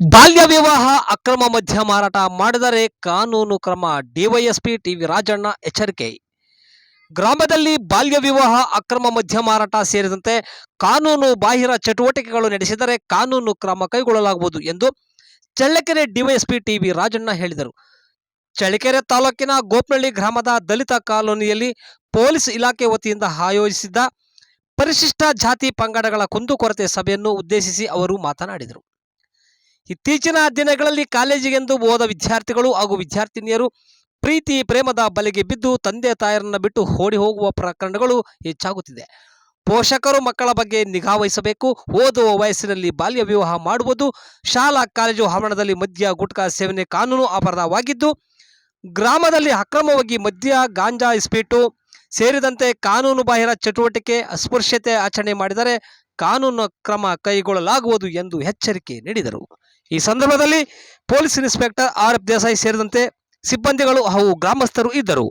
ಬಾಲ್ಯ ವಿವಾಹ, ಅಕ್ರಮ ಮದ್ಯ ಮಾರಾಟ ಮಾಡಿದರೆ ಕಾನೂನು ಕ್ರಮ, ಡಿವೈಎಸ್ಪಿ ಟಿವಿ ರಾಜಣ್ಣ ಎಚ್ಚರಿಕೆ. ಗ್ರಾಮದಲ್ಲಿ ಬಾಲ್ಯ ವಿವಾಹ, ಅಕ್ರಮ ಮದ್ಯ ಮಾರಾಟ ಸೇರಿದಂತೆ ಕಾನೂನು ಬಾಹಿರ ಚಟುವಟಿಕೆಗಳು ನಡೆಸಿದರೆ ಕಾನೂನು ಕ್ರಮ ಕೈಗೊಳ್ಳಲಾಗುವುದು ಎಂದು ಚಳ್ಳಕೆರೆ ಡಿವೈಎಸ್ಪಿ ಟಿವಿ ರಾಜಣ್ಣ ಹೇಳಿದರು. ಚಳ್ಳಕೆರೆ ತಾಲೂಕಿನ ಗೋಪ್ನಳ್ಳಿ ಗ್ರಾಮದ ದಲಿತ ಕಾಲೋನಿಯಲ್ಲಿ ಪೊಲೀಸ್ ಇಲಾಖೆ ವತಿಯಿಂದ ಆಯೋಜಿಸಿದ್ದ ಪರಿಶಿಷ್ಟ ಜಾತಿ ಪಂಗಡಗಳ ಕುಂದುಕೊರತೆ ಸಭೆಯನ್ನು ಉದ್ದೇಶಿಸಿ ಅವರು ಮಾತನಾಡಿದರು. ಇತ್ತೀಚಿನ ದಿನಗಳಲ್ಲಿ ಕಾಲೇಜಿಗೆಂದು ಹೋದ ವಿದ್ಯಾರ್ಥಿಗಳು ಹಾಗೂ ವಿದ್ಯಾರ್ಥಿನಿಯರು ಪ್ರೀತಿ, ಪ್ರೇಮದ ಬಲೆಗೆ ಬಿದ್ದು ತಂದೆ, ತಾಯರನ್ನ ಬಿಟ್ಟು ಓಡಿ ಹೋಗುವ ಪ್ರಕರಣಗಳು ಹೆಚ್ಚಾಗುತ್ತಿದೆ. ಪೋಷಕರು ಮಕ್ಕಳ ಬಗ್ಗೆ ನಿಗಾ ವಹಿಸಬೇಕು. ಓದುವ ವಯಸ್ಸಿನಲ್ಲಿ ಬಾಲ್ಯ ವಿವಾಹ ಮಾಡುವುದು, ಶಾಲಾ, ಕಾಲೇಜು ಆವರಣದಲ್ಲಿ ಮದ್ಯ, ಗುಟ್ಕಾ ಸೇವನೆ ಕಾನೂನು ಅಪರಾಧವಾಗಿದ್ದು, ಗ್ರಾಮದಲ್ಲಿ ಅಕ್ರಮವಾಗಿ ಮದ್ಯ, ಗಾಂಜಾ, ಇಸ್ಪೀಟು ಸೇರಿದಂತೆ ಕಾನೂನು ಬಾಹಿರ ಚಟುವಟಿಕೆ, ಅಸ್ಪೃಶ್ಯತೆ ಆಚರಣೆ ಮಾಡಿದರೆ ಕಾನೂನು ಕ್ರಮ ಕೈಗೊಳ್ಳಲಾಗುವುದು ಎಂದು ಎಚ್ಚರಿಕೆ ನೀಡಿದರು. ಈ ಸಂದರ್ಭದಲ್ಲಿ police inspector R F Desai ಸೇರಿದಂತೆ ಸಿಬ್ಬಂದಿಗಳು ಹಾಗೂ ಗ್ರಾಮಸ್ಥರು ಇದ್ದರು.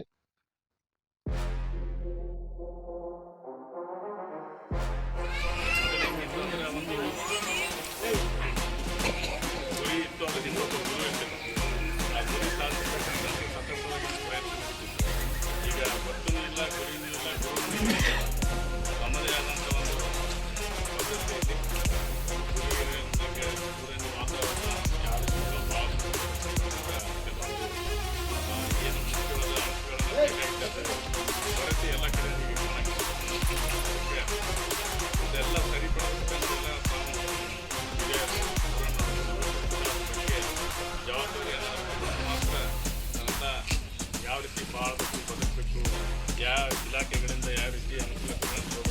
ಬಾಳಬೇಕು ಬದುಕಬೇಕು ಯಾವ ಇಲಾಖೆಗಳಿಂದ ಯಾವ ರೀತಿ ಅನುಕೂಲತೆಗಳನ್ನು